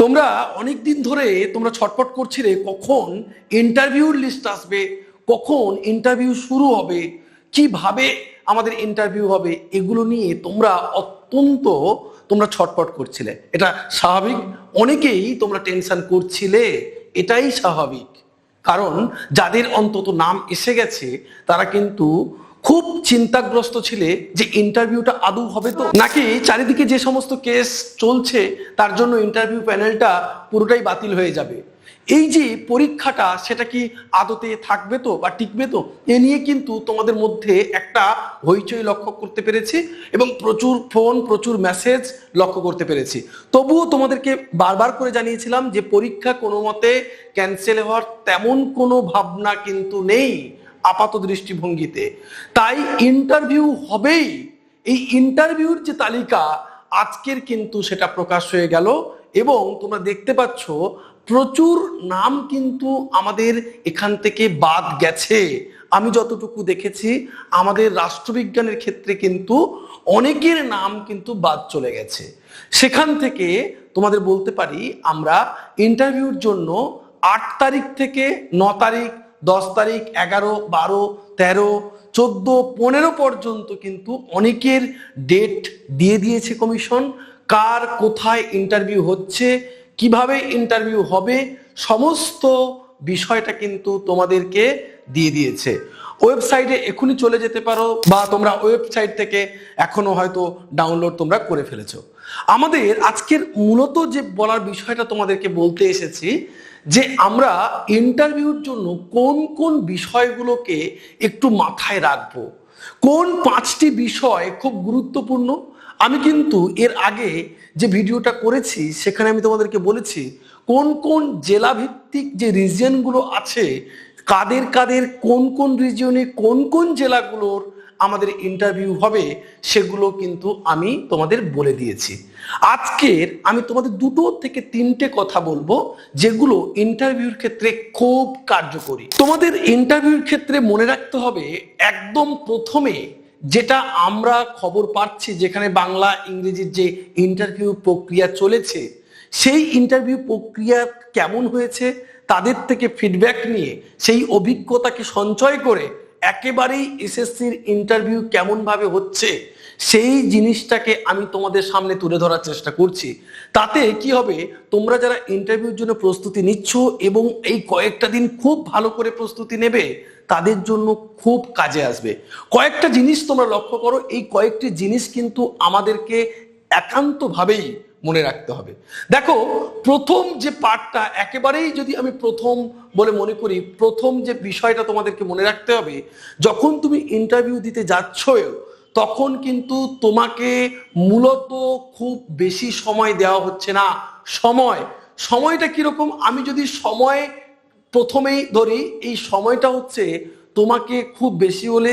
তোমরা অনেক দিন ধরে তোমরা ছটপট করছিলে কখন ইন্টারভিউর লিস্ট আসবে, কখন ইন্টারভিউ শুরু হবে, কীভাবে আমাদের ইন্টারভিউ হবে, এগুলো নিয়ে তোমরা অত্যন্ত তোমরা ছটপট করছিলে। এটা স্বাভাবিক, অনেকেই তোমরা টেনশন করছিলে, এটাই স্বাভাবিক। কারণ যাদের অন্তত নাম এসে গেছে, তারা কিন্তু খুব চিন্তাগ্রস্ত ছিলে যে ইন্টারভিউটা আদৌ হবে তো? নাকি চারিদিকে যে সমস্ত কেস চলছে, তার জন্য ইন্টারভিউ প্যানেলটা পুরোটাই বাতিল হয়ে যাবে? এই যে পরীক্ষাটা, সেটা কি আদতে থাকবে তো বা টিকবে তো? এ নিয়ে কিন্তু তোমাদের মধ্যে একটা হইচই লক্ষ্য করতে পেরেছি এবং প্রচুর ফোন প্রচুর মেসেজ লক্ষ্য করতে পেরেছি। তবুও তোমাদেরকে বারবার করে জানিয়েছিলাম যে পরীক্ষা কোনো মতে ক্যান্সেল হওয়ার তেমন কোনো ভাবনা কিন্তু নেই। আপাত দৃষ্টিভঙ্গিতে। তাই ইন্টারভিউ হবেই। এই ইন্টারভিউর যে তালিকা, আজকের কিন্তু সেটা প্রকাশ হয়ে গেল এবং তোমরা দেখতে পাচ্ছ, প্রচুর নাম কিন্তু আমাদের এখান থেকে বাদ গেছে। আমি যতটুকু দেখেছি, আমাদের রাষ্ট্রবিজ্ঞানের ক্ষেত্রে কিন্তু অনেকের নাম কিন্তু বাদ চলে গেছে। সেখান থেকে তোমাদের বলতে পারি, আমরা ইন্টারভিউর জন্য আট তারিখ থেকে ন তারিখ দশ তারিখ এগারো, বারো, তেরো, চোদ্দ, পনেরো পর্যন্ত কিন্তু অনেকের ডেট দিয়ে দিয়েছে কমিশন কার কোথায় ইন্টারভিউ হচ্ছে, কীভাবে ইন্টারভিউ হবে, সমস্ত বিষয়টা কিন্তু তোমাদেরকে দিয়ে দিয়েছে। ওয়েবসাইটে এখনই চলে যেতে পারো বা তোমরা ওয়েবসাইট থেকে এখনও হয়তো ডাউনলোড তোমরা করে ফেলেছো। আমাদের আজকের মূলত যে বলার বিষয়টা তোমাদেরকে বলতে এসেছি যে আমরা ইন্টারভিউর জন্য কোন কোন বিষয়গুলোকে একটু মাথায় রাখব। কোন পাঁচটি বিষয় খুব গুরুত্বপূর্ণ? আমি কিন্তু এর আগে যে ভিডিওটা করেছি, সেখানে আমি তোমাদেরকে বলেছি, কোন কোন জেলা ভিত্তিক যে রিজিয়নগুলো আছে, কাদের কাদের কোন কোন রিজিয়নে কোন কোন জেলাগুলোর আমাদের ইন্টারভিউ হবে, সেগুলো কিন্তু আমি তোমাদের বলে দিয়েছি। আজকের আমি তোমাদের দুটো থেকে তিনটে কথা বলব, যেগুলো ইন্টারভিউর ক্ষেত্রে খুব কার্যকরী। তোমাদের ইন্টারভিউর ক্ষেত্রে মনে রাখতে হবে, একদম প্রথমে যেটা আমরা খবর পাচ্ছি, যেখানে বাংলা, ইংরেজির যে ইন্টারভিউ প্রক্রিয়া চলেছে, সেই ইন্টারভিউ প্রক্রিয়া কেমন হয়েছে, তাদের থেকে ফিডব্যাক নিয়ে, সেই অভিজ্ঞতাকে সঞ্চয় করে একেবারেই এসএসসির ইন্টারভিউ কেমনভাবে হচ্ছে, সেই জিনিসটাকে আমি তোমাদের সামনে তুলে ধরার চেষ্টা করছি। তাতে কি হবে, তোমরা যারা ইন্টারভিউর জন্য প্রস্তুতি নিচ্ছ এবং এই কয়েকটা দিন খুব ভালো করে প্রস্তুতি নেবে, তাদের জন্য খুব কাজে আসবে। কয়েকটা জিনিস তোমরা লক্ষ্য করো, এই কয়েকটি জিনিস কিন্তু আমাদেরকে একান্তভাবেই মনে রাখতে হবে। দেখো, প্রথম যে পার্টটা একেবারেই যদি আমি প্রথম বলে মনে করি, প্রথম যে বিষয়টা তোমাদেরকে মনে রাখতে হবে, যখন তুমি ইন্টারভিউ দিতে যাচ্ছ তখন কিন্তু তোমাকে মূলত খুব বেশি সময় দেওয়া হচ্ছে না। সময়। সময়টা কীরকম? আমি যদি সময় প্রথমেই ধরি, এই সময়টা হচ্ছে তোমাকে খুব বেশি হলে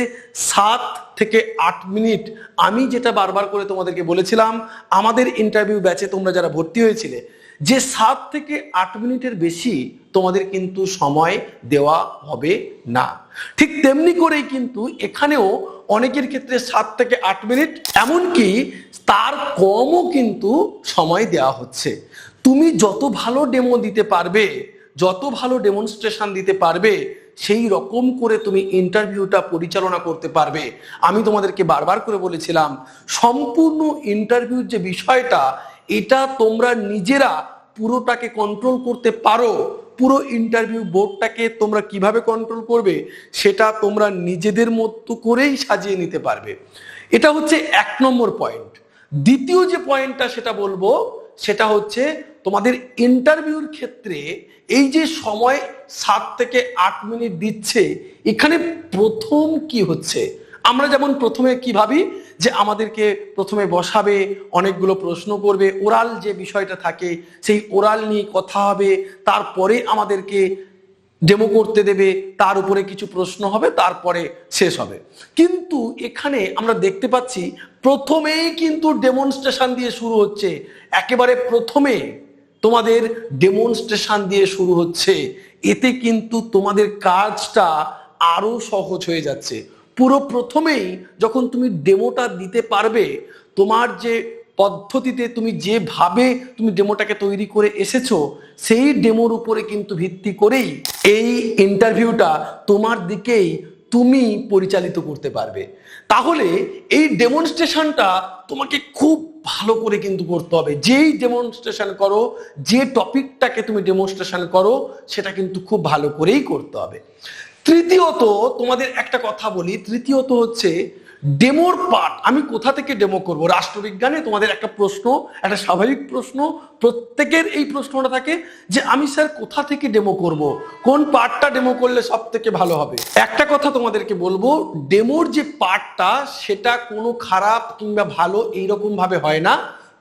সাত থেকে আট মিনিট আমি যেটা বারবার করে তোমাদেরকে বলেছিলাম, আমাদের ইন্টারভিউ ব্যাচে তোমরা যারা ভর্তি হয়েছিলে, যে সাত থেকে আট মিনিটের বেশি তোমাদের কিন্তু সময় দেওয়া হবে না। ঠিক তেমনি করেই কিন্তু এখানেও অনেকের ক্ষেত্রে সাত থেকে আট মিনিট, এমনকি তার কমও কিন্তু সময় দেওয়া হচ্ছে। তুমি যত ভালো ডেমো দিতে পারবে, যত ভালো ডেমনস্ট্রেশন দিতে পারবে সেই রকম করে তুমি ইন্টারভিউটা পরিচালনা করতে পারবে। আমি তোমাদেরকে বারবার করে বলেছিলাম, সম্পূর্ণ ইন্টারভিউর যে বিষয়টা, এটা তোমরা নিজেরা পুরোটাকে কন্ট্রোল করতে পারো। পুরো ইন্টারভিউ বোর্ডটাকে তোমরা কীভাবে কন্ট্রোল করবে, সেটা তোমরা নিজেদের মতো করেই সাজিয়ে নিতে পারবে। এটা হচ্ছে এক নম্বর পয়েন্ট দ্বিতীয় যে পয়েন্টটা সেটা বলব, সেটা হচ্ছে তোমাদের ইন্টারভিউর ক্ষেত্রে এই যে সময় সাত থেকে আট মিনিট দিচ্ছে, এখানে প্রথম কি হচ্ছে? আমরা যেমন প্রথমে কি ভাবি? যে আমাদেরকে প্রথমে বসাবে, অনেকগুলো প্রশ্ন করবে, ওরাল যে বিষয়টা থাকে, সেই ওরাল নিয়ে কথা হবে, তারপরে আমাদেরকে ডেমো করতে দেবে, তার উপরে কিছু প্রশ্ন হবে, তারপরে শেষ হবে। কিন্তু এখানে আমরা দেখতে পাচ্ছি, প্রথমেই কিন্তু ডেমনস্ট্রেশন দিয়ে শুরু হচ্ছে। একেবারে প্রথমে তোমাদের ডেমনস্ট্রেশন দিয়ে শুরু হচ্ছে। এতে কিন্তু তোমাদের কাজটা আরও সহজ হয়ে যাচ্ছে। পুরো প্রথমেই যখন তুমি ডেমোটা দিতে পারবে, তোমার যে পদ্ধতিতে তুমি যেভাবে তুমি ডেমোটাকে তৈরি করে এসেছ, সেই ডেমোর উপরে কিন্তু ভিত্তি করেই এই ইন্টারভিউটা তোমার দিকেই তুমি পরিচালিত করতে পারবে। তাহলে এই ডেমনস্ট্রেশনটা তোমাকে খুব ভালো করে কিন্তু করতে হবে। যেই ডেমনস্ট্রেশন করো, যে টপিকটাকে তুমি ডেমনস্ট্রেশন করো, সেটা কিন্তু খুব ভালো করেই করতে হবে। তৃতীয়ত, তোমাদের একটা কথা বলি, তৃতীয়ত হচ্ছে ডেমোর পার্ট আমি কোথা থেকে ডেমো করব? রাষ্ট্রবিজ্ঞানে তোমাদের একটা প্রশ্ন, একটা স্বাভাবিক প্রশ্ন, প্রত্যেকের এই প্রশ্নটা থাকে যে আমি স্যার কোথা থেকে ডেমো করব? কোন পার্টটা ডেমো করলে সব থেকে ভালো হবে? একটা কথা তোমাদেরকে বলব ডেমোর যে পার্টটা সেটা কোনো খারাপ কিংবা ভালো এইরকম ভাবে হয় না।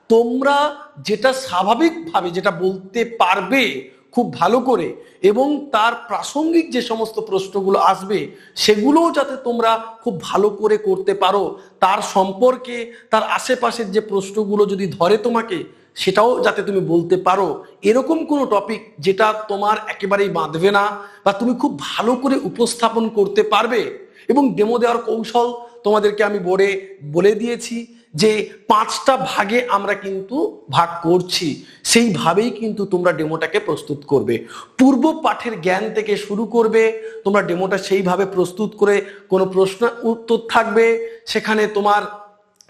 তোমরা যেটা স্বাভাবিকভাবে যেটা বলতে পারবে খুব ভালো করে এবং তার প্রাসঙ্গিক যে সমস্ত প্রশ্নগুলো আসবে, সেগুলোও যাতে তোমরা খুব ভালো করে করতে পারো। তার সম্পর্কে, তার আশেপাশের যে প্রশ্নগুলো যদি ধরে তোমাকে, সেটাও যাতে তুমি বলতে পারো। এরকম কোনো টপিক যেটা তোমার একেবারেই বাঁধবে না বা তুমি খুব ভালো করে উপস্থাপন করতে পারবে এবং ডেমো দেওয়ার কৌশল তোমাদেরকে আমি বলে বলে দিয়েছি যে পাঁচটা ভাগে আমরা কিন্তু ভাগ করছি। সেইভাবেই কিন্তু তোমরা ডেমোটাকে প্রস্তুত করবে। পূর্ব পাঠের জ্ঞান থেকে শুরু করবে, তোমরা ডেমোটা সেইভাবে প্রস্তুত করে কোনো প্রশ্ন, উত্তর থাকবে। সেখানে তোমার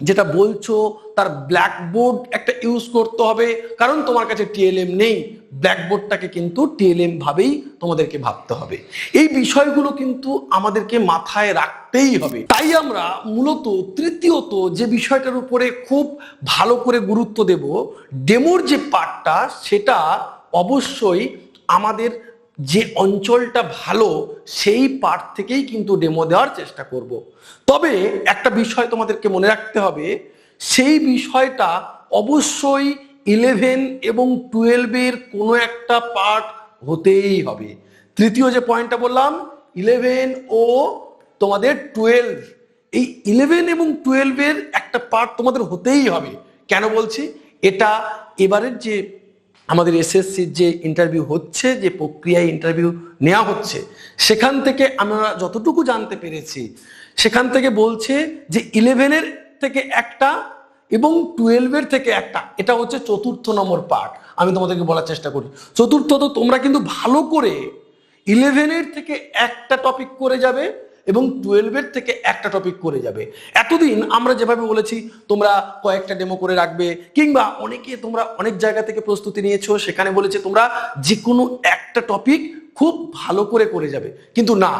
যেটা বলছো, তার ব্ল্যাকবোর্ড একটা ইউজ করতে হবে। কারণ তোমার কাছে টিএলএম নেই ব্ল্যাকবোর্ডটাকে কিন্তু টিএলএম ভাবেই তোমাদেরকে ভাবতে হবে। এই বিষয়গুলো কিন্তু আমাদেরকে মাথায় রাখতেই হবে। তাই আমরা মূলত তৃতীয়ত যে বিষয়টার উপরে খুব ভালো করে গুরুত্ব দেব ডেমোর যে পার্টটা সেটা অবশ্যই আমাদের যে অঞ্চলটা ভালো, সেই পার্ট থেকেই কিন্তু ডেমো দেওয়ার চেষ্টা করব। তবে একটা বিষয় তোমাদেরকে মনে রাখতে হবে, সেই বিষয়টা অবশ্যই ইলেভেন এবং টুয়েলভের কোনো একটা পার্ট হতেই হবে। তৃতীয় যে পয়েন্টটা বললাম ইলেভেন ও তোমাদের টুয়েলভ এই ইলেভেন এবং টুয়েলভের একটা পার্ট তোমাদের হতেই হবে। কেন বলছি? এটা এবারের যে আমাদের এসএসসির যে ইন্টারভিউ হচ্ছে, যে প্রক্রিয়ায় ইন্টারভিউ নেওয়া হচ্ছে, সেখান থেকে আমরা যতটুকু জানতে পেরেছি, সেখান থেকে বলছে যে ইলেভেনের থেকে একটা এবং টুয়েলভের থেকে একটা, এটা হচ্ছে চতুর্থ নম্বর পার্ট আমি তোমাদেরকে বলার চেষ্টা করি। চতুর্থ তো তোমরা কিন্তু ভালো করে ইলেভেনের থেকে একটা টপিক করে যাবে এবং টুয়েলভের থেকে একটা টপিক করে যাবে। এতদিন আমরা যেভাবে বলেছি, তোমরা কয়েকটা ডেমো করে রাখবে, কিংবা অনেকে তোমরা অনেক জায়গা থেকে প্রস্তুতি নিয়েছো, সেখানে বলেছে তোমরা যে কোনো একটা টপিক খুব ভালো করে করে যাবে। কিন্তু না,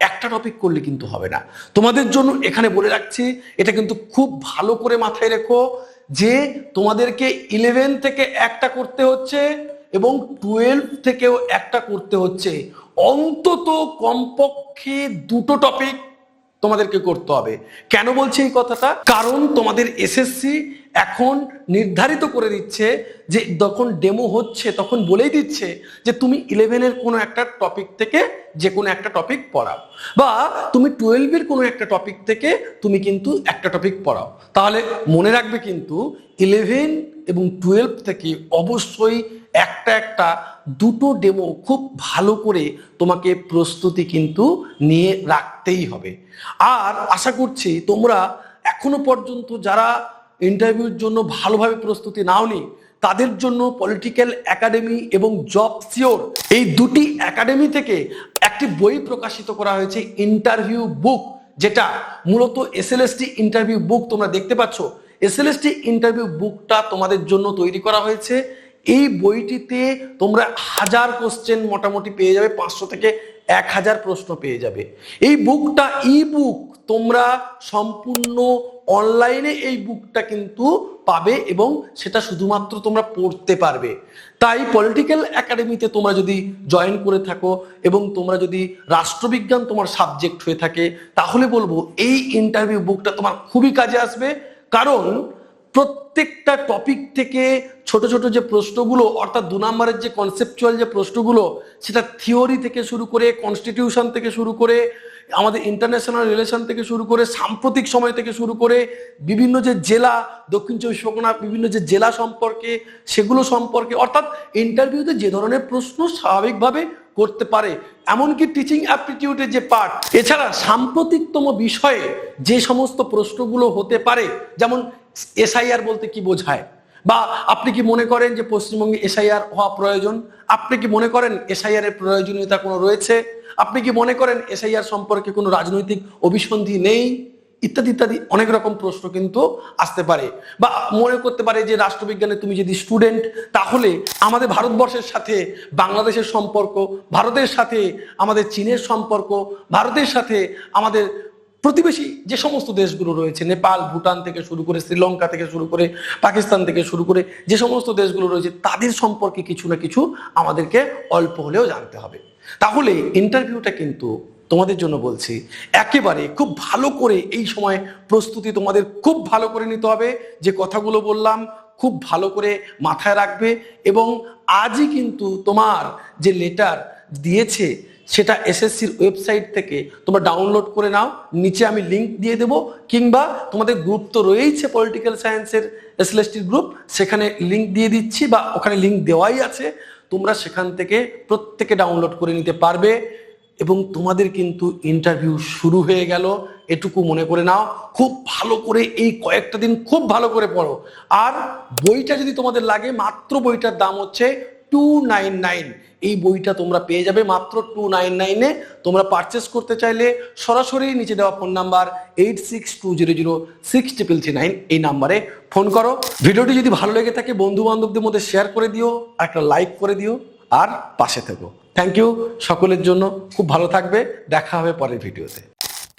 একটা টপিক করলে কিন্তু হবে না। তোমাদের জন্য এখানে বলে রাখছি, এটা কিন্তু খুব ভালো করে মাথায় রেখো যে তোমাদেরকে ইলেভেন থেকে একটা করতে হচ্ছে এবং টুয়েলভ থেকেও একটা করতে হচ্ছে। অন্তত কমপক্ষে দুটো টপিক তোমাদেরকে করতে হবে। কেন বলছি এই কথাটা? কারণ তোমাদের এসএসসি এখন নির্ধারিত করে দিচ্ছে যে যখন ডেমো হচ্ছে, তখন বলেই দিচ্ছে যে তুমি ইলেভেনের কোনো একটা টপিক থেকে যে কোনো একটা টপিক পড়াও। বা তুমি টুয়েলভের কোনো একটা টপিক থেকে তুমি কিন্তু একটা টপিক পড়াও। তাহলে মনে রাখবে কিন্তু ইলেভেন এবং টুয়েলভ থেকে অবশ্যই একটা একটা দুটো ডেমো খুব ভালো করে তোমাকে প্রস্তুতি কিন্তু নিয়ে রাখতেই হবে। আর আশা করছি তোমরা এখনও পর্যন্ত যারা ইন্টারভিউর জন্য ভালোভাবে প্রস্তুতি নাওনি, তাদের জন্য পলিটিক্যাল একাডেমি এবং জব সিওর এই দুটি একাডেমি থেকে একটি বই প্রকাশিত করা হয়েছে ইন্টারভিউ বুক যেটা মূলত এসএলএসটি ইন্টারভিউ বুক তোমরা দেখতে পাচ্ছ। এসএলএসটি ইন্টারভিউ বুকটা তোমাদের জন্য তৈরি করা হয়েছে। এই বইটিতে তোমরা হাজার কোশ্চেন মোটামুটি পেয়ে যাবে, পাঁচশো থেকে এক হাজার প্রশ্ন পেয়ে যাবে। এই বুকটা ই বুক তোমরা সম্পূর্ণ অনলাইনে এই বুকটা কিন্তু পাবে এবং সেটা শুধুমাত্র তোমরা পড়তে পারবে। তাই পলিটিক্যাল একাডেমিতে তোমরা যদি জয়েন করে থাকো এবং তোমরা যদি রাষ্ট্রবিজ্ঞান তোমার সাবজেক্ট হয়ে থাকে, তাহলে বলব এই ইন্টারভিউ বুকটা তোমার খুবই কাজে আসবে। কারণ প্রত্যেকটা টপিক থেকে ছোট ছোট যে প্রশ্নগুলো, অর্থাৎ দু নম্বরের যে কনসেপচুয়াল যে প্রশ্নগুলো, সেটা থিওরি থেকে শুরু করে কনস্টিটিউশন থেকে শুরু করে আমাদের ইন্টারন্যাশনাল রিলেশন থেকে শুরু করে সাম্প্রতিক সময় থেকে শুরু করে বিভিন্ন যে জেলা, দক্ষিণ চব্বিশ পরগনা, বিভিন্ন যে জেলা সম্পর্কে, সেগুলো সম্পর্কে, অর্থাৎ ইন্টারভিউতে যে ধরনের প্রশ্ন স্বাভাবিকভাবে করতে পারে, এমনকি টিচিং অ্যাপটিটিউডের যে পার্ট এছাড়া সাম্প্রতিকতম বিষয়ে যে সমস্ত প্রশ্নগুলো হতে পারে, যেমন এসআইআর বলতে কি বোঝায়? বা আপনি কি মনে করেন যে পশ্চিমবঙ্গে এসআইআর হওয়া প্রয়োজন? আপনি কি মনে করেন এসআইআর এর প্রয়োজনীয়তা কোনো রয়েছে? আপনি কি মনে করেন এসআইআর সম্পর্কে কোনো রাজনৈতিক অভিসন্ধি নেই? ইত্যাদি ইত্যাদি অনেক রকম প্রশ্ন কিন্তু আসতে পারে। বা মনে করতে পারে যে রাষ্ট্রবিজ্ঞানে তুমি যদি স্টুডেন্ট, তাহলে আমাদের ভারতবর্ষের সাথে বাংলাদেশের সম্পর্ক, ভারতের সাথে আমাদের চীনের সম্পর্ক, ভারতের সাথে আমাদের প্রতিবেশী যে সমস্ত দেশগুলো রয়েছে, নেপাল, ভুটান থেকে শুরু করে, শ্রীলঙ্কা থেকে শুরু করে, পাকিস্তান থেকে শুরু করে যে সমস্ত দেশগুলো রয়েছে, তাদের সম্পর্কে কিছু না কিছু আমাদেরকে অল্প হলেও জানতে হবে। তাহলে ইন্টারভিউটা কিন্তু তোমাদের জন্য বলছি, একেবারে খুব ভালো করে এই সময় প্রস্তুতি তোমাদের খুব ভালো করে নিতে হবে, যে কথাগুলো বললাম খুব ভালো করে মাথায় রাখবে এবং আজই কিন্তু তোমার যে লেটার দিয়েছে সেটা এসএসসির ওয়েবসাইট থেকে তোমরা ডাউনলোড করে নাও। নিচে আমি লিংক দিয়ে দেবো, কিংবা তোমাদের গ্রুপ তো রয়েইছে পলিটিক্যাল সায়েন্সের এসএলএসটির গ্রুপ সেখানে লিংক দিয়ে দিচ্ছি বা ওখানে লিংক দেওয়াই আছে। তোমরা সেখান থেকে প্রত্যেকে ডাউনলোড করে নিতে পারবে এবং তোমাদের কিন্তু ইন্টারভিউ শুরু হয়ে গেল। এটুকু মনে করে নাও। খুব ভালো করে এই কয়েকটা দিন খুব ভালো করে পড়ো। আর বইটা যদি তোমাদের লাগে, মাত্র বইটার দাম হচ্ছে টু নাইন নাইন এই বইটা তোমরা পেয়ে যাবে মাত্র টু নাইন নাইনে তোমরা পারচেস করতে চাইলে সরাসরি নিচে দেওয়া phone number eight six two zero zero six triple three nine এই নাম্বারে ফোন করো। ভিডিওটি যদি ভালো লেগে থাকে বন্ধু বান্ধবদের মধ্যে শেয়ার করে দিও, একটা লাইক করে দিও, আর পাশে থেকো। থ্যাংক ইউ সকলের জন্য। খুব ভালো থাকবে। দেখা হবে পরের ভিডিওতে।